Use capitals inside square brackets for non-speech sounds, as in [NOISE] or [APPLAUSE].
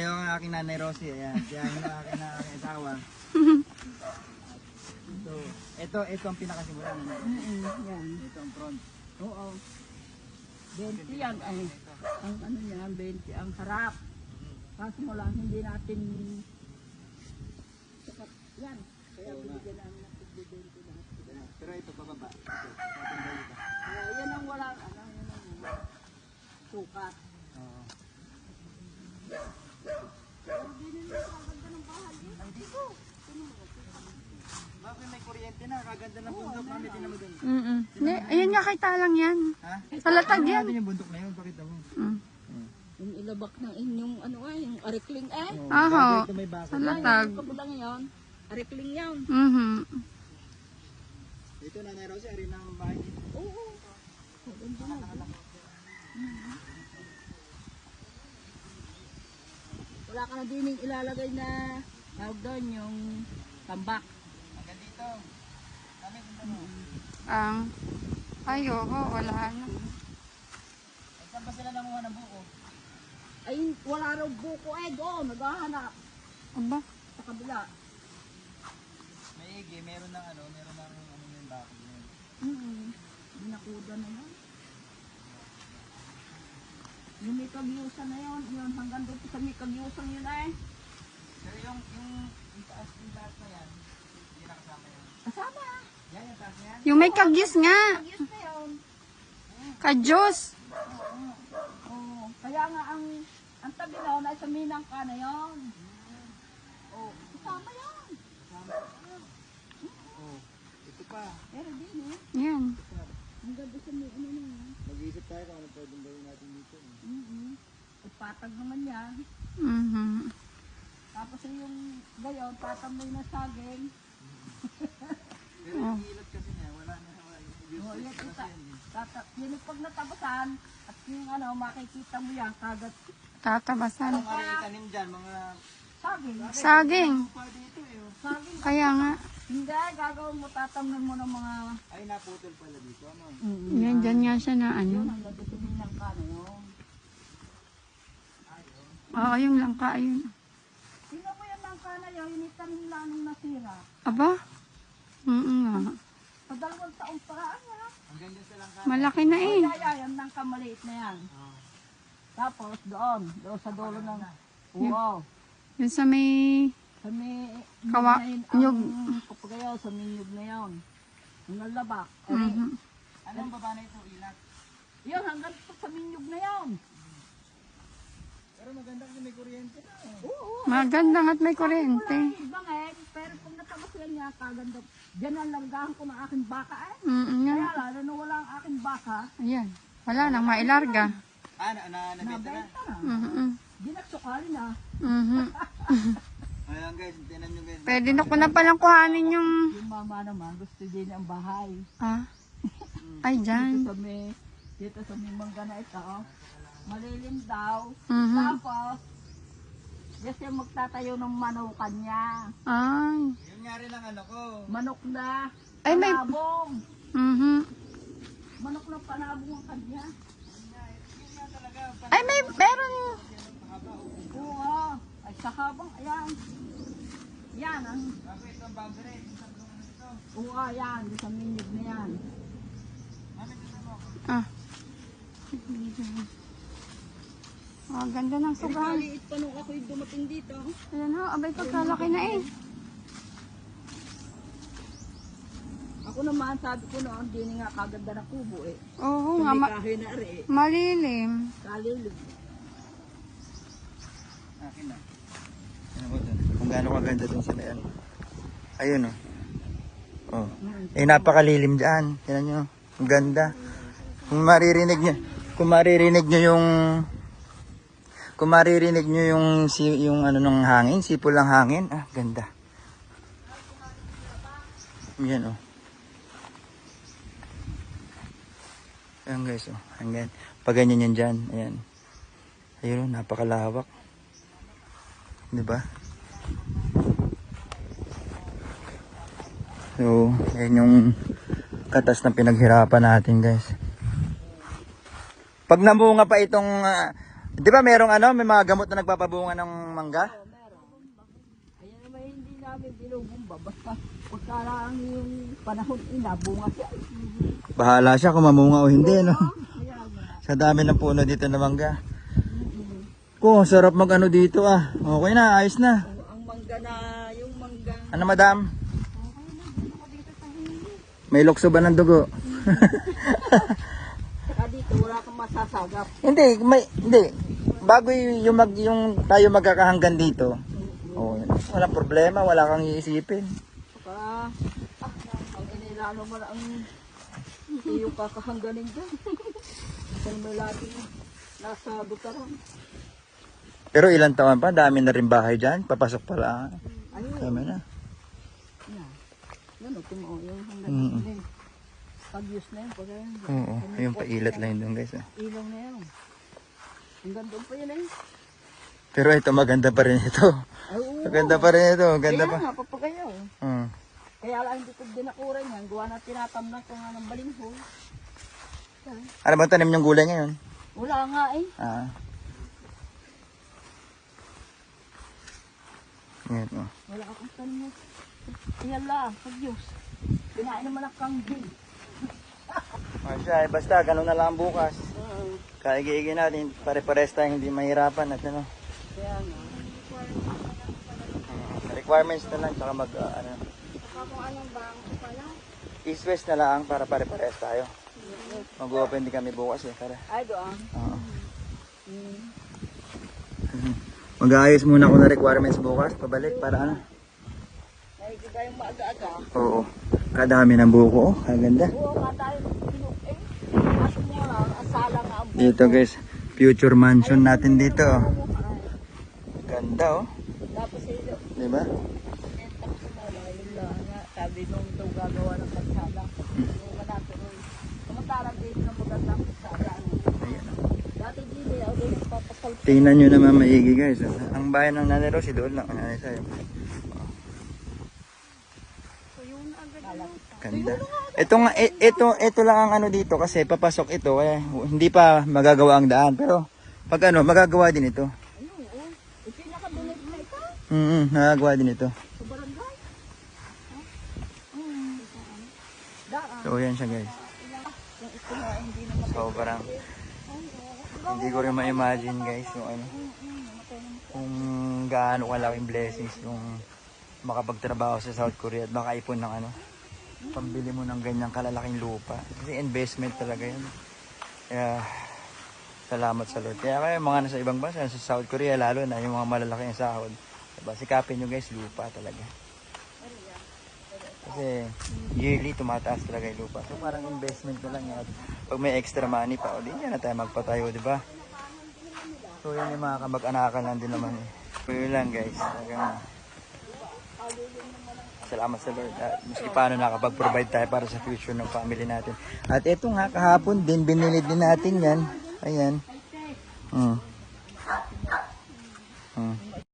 Pareho ang aking nanay Rosie. Ayan. Kaya yung aking na aking asawa. So, ito, ito ang pinakasimulan. ano? Mm, yan. Ito ang front. Oo. 20 yan ay. Ang ano yan, 20 ang harap. Kaso mo lang, hindi natin sakat yan. Kaya binigyan namin ng tigbo 20 lahat. Pero ito, pababa. Ito, ating balita. Kaya yan ang walang, ano, yan ang sukat. Oo. Kuryente na? Kaganda ng bundok. Mami, tinan mo dun. Mm-mm. Hindi, Ayun nga kay talang yan. Ha? Sa latag Tingnan yan. natin yung bundok na yun. Pakita mo. Mm. Yung ilabak ng inyong, ano ay, yung arikling eh. Oh, Aho. bago ito may bako. Sa latag. Yung kabulang yan, arikling yan. Mhm. Ito nanay Rosie, ari ng bahay dito. Oo. Na. Wala ka na din yung ilalagay na tawag doon yung tambak. Hanggang dito. Ang, ay, oo, wala na. Ay, saan ba sila nanguha ng buko? Ay, wala raw buko eh doon, naghahanap Aba, sa kabila. May igi, meron ng ano, meron ng ano yung bako. yun. Mm Binakuda na yan. Yung may kagyusan na yun, yun hanggang doon sa may kagyusan yun eh. Pero yung, yung, yung taas, yung taas na yan, hindi nakasama yan. Kasama. Na yan. Yung may kagyus nga. Kagyus na. Kaya nga ang ang tabi na ay sa Minang ka na yun. Oo. Kasama yun. Oh, ito pa. Pero din eh. Yan. Ang ganda sa may ano na. Mag-iisip tayo kung ano pwedeng gawin natin dito. Mm-hmm. Patag naman yan. Mhm. Tapos yung gayon, tatambay na saging. Pero yung ilot kasi niya, wala na. Wala, Useless yan na kita. yan. Tata, yun yung pag natapasan, at yung ano, makikita mo yan, kagat Tatabasan. Ang mga itanim dyan, mga saging. Saging. Saging. Kaya nga. Hindi, gagawin mo, tatamnan mo ng mga... Ay, naputol pala dito. Ano? Yan, dyan nga siya na Yun, ano. ang ganda sa Minang ka na yun. Oo, yung langka, ayun. Tingnan mo yan ang kana yun, initanim lang nung nasira. Aba? Mm nga. Sa dalawang taong paraan ha. Hanggang dyan sa lang ka. Malaki na eh. Kaya yan ng kamaliit na yan. Tapos doon, doon sa dulo ng... Oo. Yung sa may... Sa may... Kawa- yun, nyug. Kapagayaw, sa may nyug na yun. Ang nalabak. Eh, Mhm. Anong baba na ito? Ilat. Yun, hanggang sa may nyug na yun. Pero maganda kasi may kuryente na. eh. Oo. Magandang at may kuryente. Wala, bangeg, pero pag natabas yan niya, kaganda. Diyan ang langgahan ko ng aking baka eh. Mm nga. Kaya lalo na wala ang aking baka, Ayan. Wala nang mailarga. Ah, na, na, nabenta na. na. Mhm. Dinaksukali na. Mhm. [LAUGHS] Ayan guys, tinan nyo guys. Pwede na ko na palang kuhanin yung... Yung mama naman, gusto din ang bahay. Ah. [LAUGHS] Ay, Dito dyan. sa may, dito sa may mangga na ito, malilim daw. Mhm. Tapos, kasi magtatayo ng manukan niya. Ay. Yun nga rin ang ano ko. Manok na Ay, may... panabong. Mhm. Manok na panabong ang kanya. Ay, may... Meron... Oo, ay sa habang, ayan. Yan, ang, Bago ito ang boundary. Yung tatlong ano ito. oo, ayan, sa minig na yan. Ah. Oh, ganda ng sugal. Maliit pa nung ako'y dumating dito. Ayan ho, abay pagkalaki na eh. Ako naman, sabi ko noon, di nga kaganda na kubo eh. Oo nga, Kung may ma- kahoy na ari, malilim. kalilig. Akin na. Ano mo dun? Kung gaano kaganda dun sila yan. Ayun oh. Oh. Eh napakalilim dyan. Tingnan nyo. Ang ganda. Kung maririnig nyo, kung maririnig nyo yung kung maririnig nyo yung si, yung ano ng hangin, sipol ng hangin, ah, ganda. Yan oh. Ayan guys oh. Hanggang pag ganyan yan dyan. Ayan. Ayun oh, napakalawak. Di ba? So, yan yung katas na pinaghirapan natin, guys. Pag namunga pa itong ah, Di ba merong ano, may mga gamot na nagpapabunga ng mangga? Oh, meron. Ayan naman hindi binubumba. Basta pagka lang yung panahon ina, bunga siya. Bahala siya kung mamunga o hindi, no? Sa dami ng puno dito na mangga. Ko, sarap mag ano dito ah. Okay na, ayos na. Ang, ang mangga na, yung mangga. Ano madam? May lokso ba ng dugo? Saka dito, wala kang masasagap. hindi, may, hindi. Bago yung, mag, yung tayo magkakahanggan dito, walang problema, wala kang iisipin. Saka, ah, ang inilalo mo lang ang yung kakahangganin dyan. Kung may lagi nasa butaran. Pero ilang taon pa, dami na rin bahay dyan, papasok pala. Ayun. Tama na. Yan. Yan o, tumo, yung hanggang Mm. mm. Pag-use na yun, pag. Oo, yung pailat lang yun doon guys. ah. Ilaw na yun. Hanggang doon pa yun eh. Pero ito, maganda pa rin ito. Ay, oo. Maganda pa rin ito, maganda Kaya pa. nga, papagayaw. Hmm. Kaya lang hindi ko dinakuran yan. Gawa na tinatamnan ko nga ng balingho. Ano bang tanim yung gulay ngayon? Wala nga eh. Ah. Ngayon, oh. Wala akong tanong. Yan lang, pag-use. Kinain naman ang kangging. Masya, [LAUGHS] eh, basta, ganun na lang bukas. Kaigi-igi natin, pare-pares tayong hindi mahirapan at ano. Kaya nga. mm, requirements na lang, tsaka mag, ah, ano. East-west na lang para pare-pares tayo. Mag-open din kami bukas eh, tara. Ay, doon. Oo. Hmm. Mag-aayos muna ako ng requirements bukas, pabalik para ano. Nakikita yung maaga-aga. Oo. Kadami ng buko, oh. Kaganda. Oo nga tayo. Eh. Kaso mo lang, asala nga ang. Dito guys, future mansion natin dito. oh. Ganda oh. Tapos eh, Di ba? Na lang, yun lang. Sabi nung daw gagawa ng kalsada. Yung manatuloy. Kamantarang din ng magandang kalsada. Dati din eh, ako yung. Tingnan nyo naman maigi guys. oh. Ang bayan ng Nanay Rosie doon lang. Nanay sa'yo. Ganda. Ito nga, i- ito, ito lang ang ano dito kasi papasok ito kaya hindi pa magagawa ang daan. Pero pag ano, magagawa din ito. Ayun, oo. Eh, pinakadunod Mm magagawa din ito. Sa barangay. Hmm. So yan siya guys. Ito nga, hindi ko rin ma-imagine guys yung ano kung gaano kalaking blessings yung makapagtrabaho sa South Korea at makaipon ng ano pambili mo ng ganyang kalalaking lupa kasi investment talaga yun kaya salamat sa Lord kaya kayo mga nasa ibang bansa sa South Korea lalo na yung mga malalaking sahod diba sikapin nyo guys lupa talaga kasi yearly tumataas talaga yung lupa. So parang investment na lang yan. Pag may extra money pa, di yan na tayo magpatayo, di ba? So yan yung mga kamag-anakan lang din naman eh. So yun lang guys. Talagang, salamat sa Lord. At maski paano nakapag-provide tayo para sa future ng family natin. At ito nga, kahapon din, binili din natin yan. Ayan. Mm. Mm.